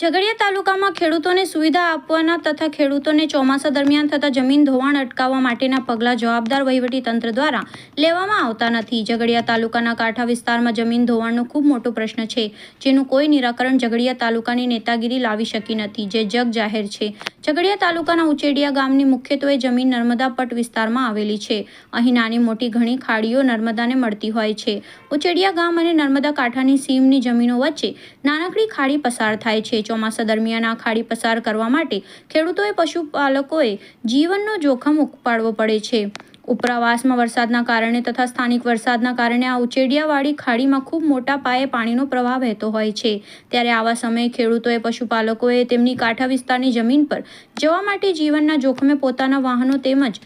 ઝઘડિયા તાલુકામાં ખેડૂતોને સુવિધા આપવાના તથા ખેડૂતોને ચોમાસા દરમિયાન થતા જમીન ધોવાણ અટકાવવા માટેના પગલાં જવાબદાર તંત્ર દ્વારા લેવામાં આવતા નથી. ઝઘડિયા તાલુકાના કાંઠા વિસ્તારમાં જમીન ધોવાણનો ખૂબ મોટો પ્રશ્ન છે, જેનું કોઈ નિરાકરણ ઝઘડિયા તાલુકાની નેતાગીરી લાવી શકી નથી, જે જગ જાહેર છે. ઝઘડિયા તાલુકાના ઉચેડિયા ગામની મુખ્યત્વે જમીન નર્મદા પટ વિસ્તારમાં આવેલી છે. અહીં નાની મોટી ઘણી ખાડીઓ નર્મદાને મળતી હોય છે. ઉચેડિયા ગામ અને નર્મદા કાંઠાની સીમની જમીનો વચ્ચે નાનકડી ખાડી પસાર થાય છે. ચોમાસા દરમિયાન આ ખાડી પસાર કરવા માટે ખેડૂતોએ, પશુપાલકોએ જીવનનો જોખમ ઉપાડવો પડે છે. ઉપરાવાસમાં વરસાદના કારણે તથા સ્થાનિક વરસાદના કારણે આ ઉચેડિયાવાળી ખાડીમાં ખૂબ મોટા પાયે પાણીનો પ્રવાહ વહેતો હોય છે. ત્યારે આવા સમયે ખેડૂતોએ, પશુપાલકોએ તેમની કાંઠા વિસ્તારની જમીન પર જવા માટે જીવનના જોખમે પોતાના વાહનો તેમજ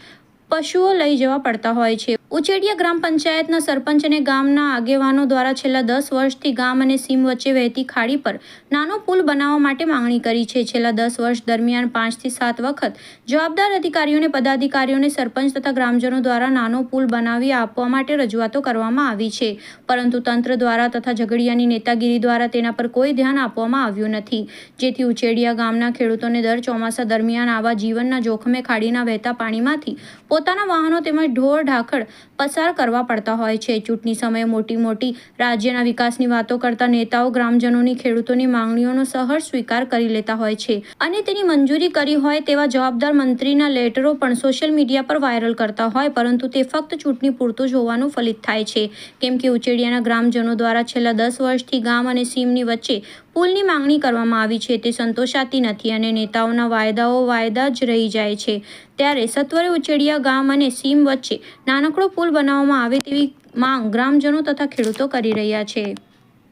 પશુઓ લઈ જવા પડતા હોય છે. ઉચેડિયા ગ્રામ પંચાયતના સરપંચ અને ગામના આગેવાનો દ્વારા છેલ્લા દસ વર્ષથી ગામ અને સીમ વચ્ચે વહેતી ખાડી પર નાનો પુલ બનાવવા માટે માંગણી કરી છે. છેલ્લા દસ વર્ષ દરમિયાન પાંચથી સાત વખત જવાબદાર અધિકારીઓને, પદાધિકારીઓને, સરપંચ તથા ગ્રામજનો દ્વારા નાનો પુલ બનાવી આપવા માટે રજૂઆતો કરવામાં આવી છે. પરંતુ તંત્ર દ્વારા તથા ઝઘડિયાની નેતાગીરી દ્વારા તેના પર કોઈ ધ્યાન આપવામાં આવ્યું નથી. જેથી ઉચેડિયા ગામના ખેડૂતોને દર ચોમાસા દરમિયાન આવા જીવનના જોખમે ખાડીના વહેતા પાણીમાંથી પોતાના વાહનો તેમજ ઢોર ઢાખડ પસાર કરવા પડતા હોય છે. ચૂંટણી સમયે મોટી મોટી રાજ્યના વિકાસની વાતો કરતા નેતાઓ ગ્રામજનોની, ખેડૂતોની માંગણીઓનો સહર્ષ સ્વીકાર કરી લેતા હોય છે અને તેની મંજૂરી કરી હોય તેવા જવાબદાર મંત્રીના લેટરો પણ સોશિયલ મીડિયા પર વાયરલ કરતા હોય, પરંતુ તે ફક્ત ચૂંટણી પૂરતું જ હોવાનું ફલિત થાય છે. કેમ કે ઉચેડિયાના ગ્રામજનો દ્વારા છેલ્લા દસ વર્ષથી ગામ અને સીમની વચ્ચે પુલની માંગણી કરવામાં આવી છે. તે સંતોષાતી નથી અને નેતાઓના વાયદાઓ વાયદા જ રહી જાય છે. ત્યારે સત્વરે ઉચેડિયા ગામ અને સીમ વચ્ચે નાનકડો પુલ બનાવવામાં આવે તેવી માંગ ગ્રામજનો તથા ખેડૂતો કરી રહ્યા છે.